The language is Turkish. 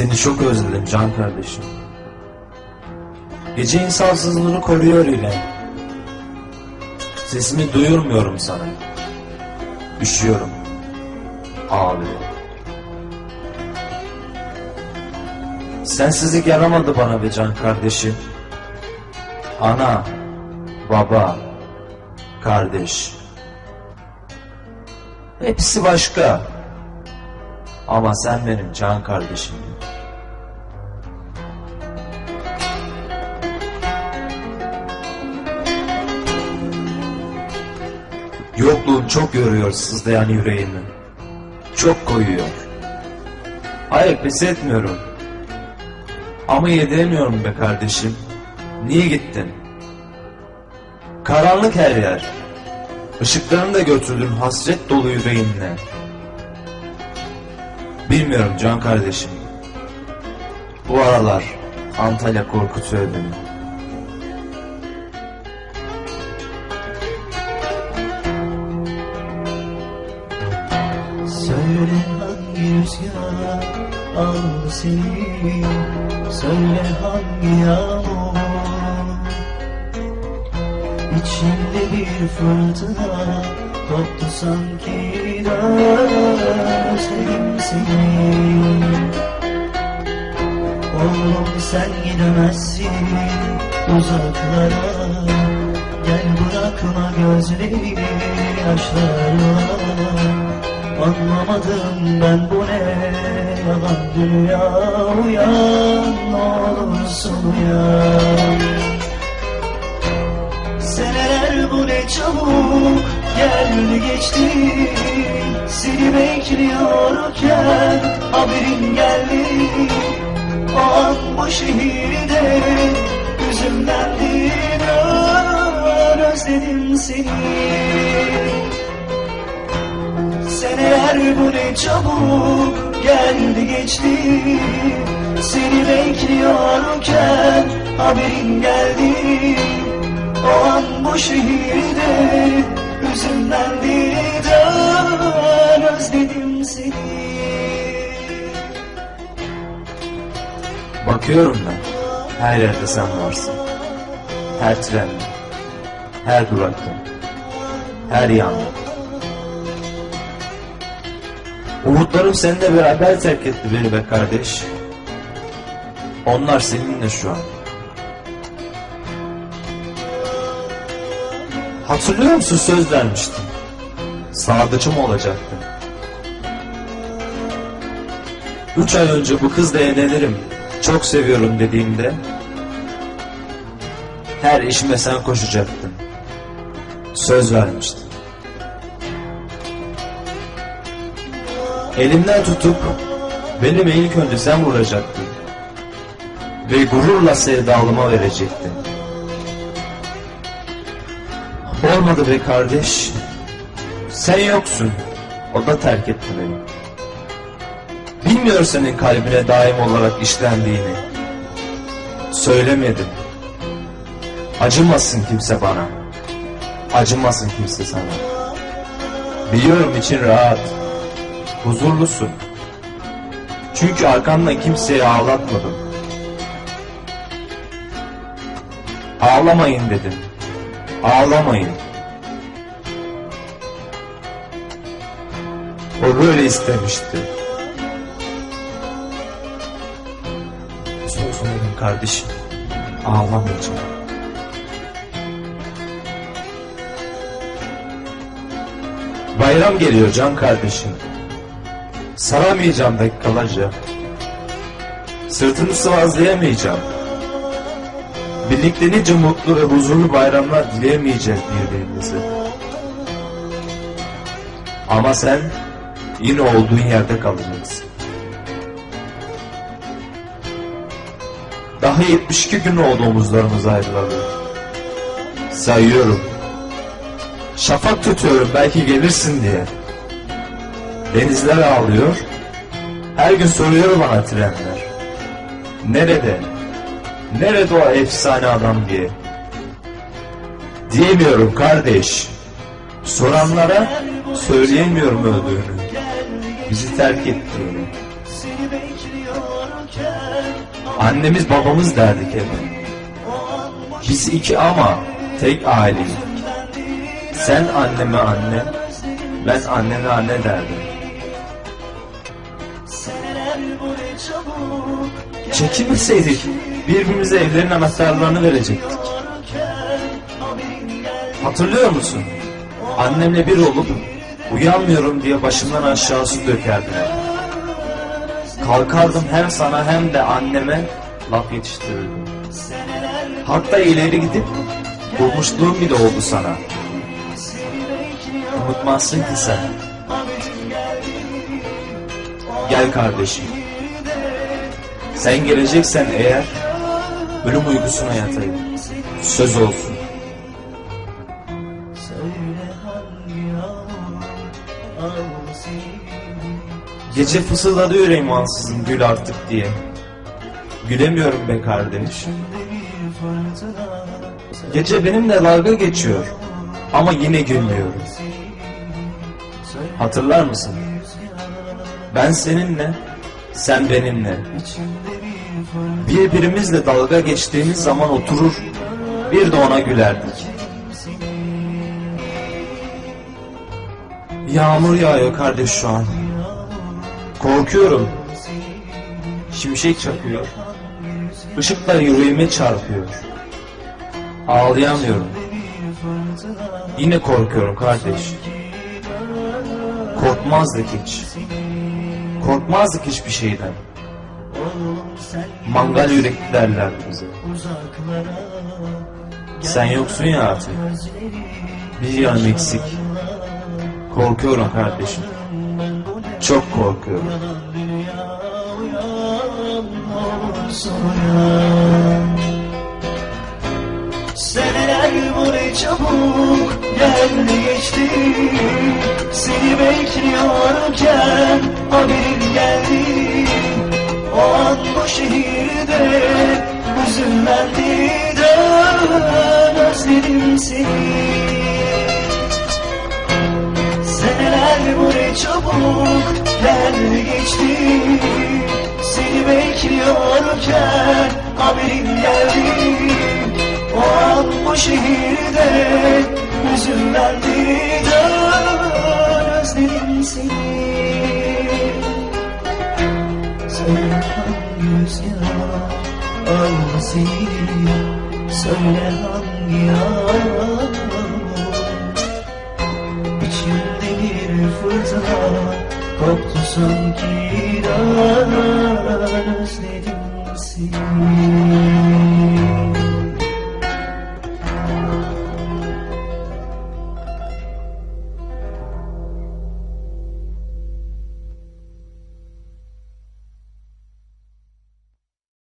Seni çok özledim can kardeşim. Gece insafsızlığını koruyor ile. Sesimi duyurmuyorum sana. Üşüyorum. Ağlıyorum. Sensizlik yaramadı bana be can kardeşim. Ana, baba, kardeş. Hepsi başka. Ama sen benim can kardeşimdin. Yokluğun çok yoruyor sızlayan yüreğimi. Çok koyuyor. Hayır pes etmiyorum. Ama yediremiyorum be kardeşim. Niye gittin? Karanlık her yer. Işıklarını da götürdün hasret dolu yüreğinle. Bilmiyorum can kardeşim. Bu aralar Antalya korkutuyor beni. Söyle hangi rüzgar aldı seni Söyle hangi yağmur İçimde bir fırtına koptu sanki de Özledim Oğlum sen gidemezsin uzaklara. Gel bırakma gözleri yaşlarla Anlamadım ben bu ne yalan dünya Uyan ne olursun uyan. Seneler bu ne çabuk geldi geçti Seni bekliyorken haberin geldi. O an bu şehirde yüzümden bir özledim seni. Seneler bu ne çabuk geldi geçti Seni bekliyorken haberin geldi. O an bu şehirde yüzümden birden özledim seni Bakıyorum ben. Her yerde sen varsın. Her trende. Her durakta. Her yanda. Umutlarım seninle beraber terk etti beni be kardeş. Onlar seninle şu an. Hatırlıyor musun söz vermiştin. Sadıcım olacaktın. Üç ay önce bu kızla evlenirim, çok seviyorum dediğimde her işime sen koşacaktın. Söz vermiştin. Elimden tutup benim ilk önce sen vuracaktın. Ve gururla sevdalıma verecektin. Olmadı be kardeş. Sen yoksun. O da terk etti beni. Bilmiyor senin kalbine daim olarak işlendiğini. Söylemedim. Acımasın kimse bana. Acımasın kimse sana. Biliyorum için rahat. Huzurlusun. Çünkü arkandan kimseyi ağlatmadım. Ağlamayın dedim. Ağlamayın. O böyle istemişti. Söz verin kardeşim. Ağlamayacağım. Bayram geliyor can kardeşim. Saramayacağım dakikalarca. Sırtını sıvazlayamayacağım. Birlikte nice mutlu ve huzurlu bayramlar dileyemeyeceğiz birbirimize. Ama sen yine olduğun yerde kalacaksın. Daha 72 gün oldu omuzlarımız ayrılalı. Sayıyorum. Şafak tutuyorum belki gelirsin diye. Denizler ağlıyor. Her gün soruyor bana trenler. Nerede? Nerede o efsane adam diye. Diyemiyorum kardeş. Soranlara söyleyemiyorum öldüğünü. Bizi terk ettiğini. Annemiz babamız derdik hep. Biz iki ama tek aileyiz. Sen anneme anne, ben annene anne derdim. Çekilmeseydik birbirimize evlerin anahtarlarını verecektik. Hatırlıyor musun? Annemle bir olup uyanmıyorum diye başımdan aşağı su dökerdiler. Kalkardım hem sana hem de anneme laf yetiştirirdim. Hatta ileri gidip bulmuşluğum bile oldu sana. Unutmazsın ki sen. Gel kardeşim. Sen geleceksen eğer ölüm uykusuna yatayım. Söz olsun. Gece fısıldadı yüreğim ansızın gül artık diye. Gülemiyorum be kardeş. Gece benimle dalga geçiyor. Ama yine gülmüyorum. Hatırlar mısın? Ben seninle, sen benimle. Birbirimizle dalga geçtiğimiz zaman oturur, bir de ona gülerdik. Yağmur yağıyor kardeş şu an. Korkuyorum. Şimşek çakıyor. Işıklar yüreğime çarpıyor. Ağlayamıyorum. Yine korkuyorum kardeş. Korkmazdık hiç. Korkmazdık hiçbir şeyden. Mangal yürekli derlerdi bize. Sen yoksun ya artık. Bir yanım eksik. Korkuyorum kardeşim. Çok korkuyorum. Seneler bu çabuk geldi geçti Seni bekliyorken haberin geldi. O an bu şehirde hüzünlendi dön özledim seni. Seneler bu ne çabuk geldi geçti. Seni bekliyorken haberin geldi. O an bu şehirde hüzünlendi dön özledim seni Söyle hangi rüzgar Söyle hangi yağmur İçimde bir fırtına koptu sanki dön özledim seni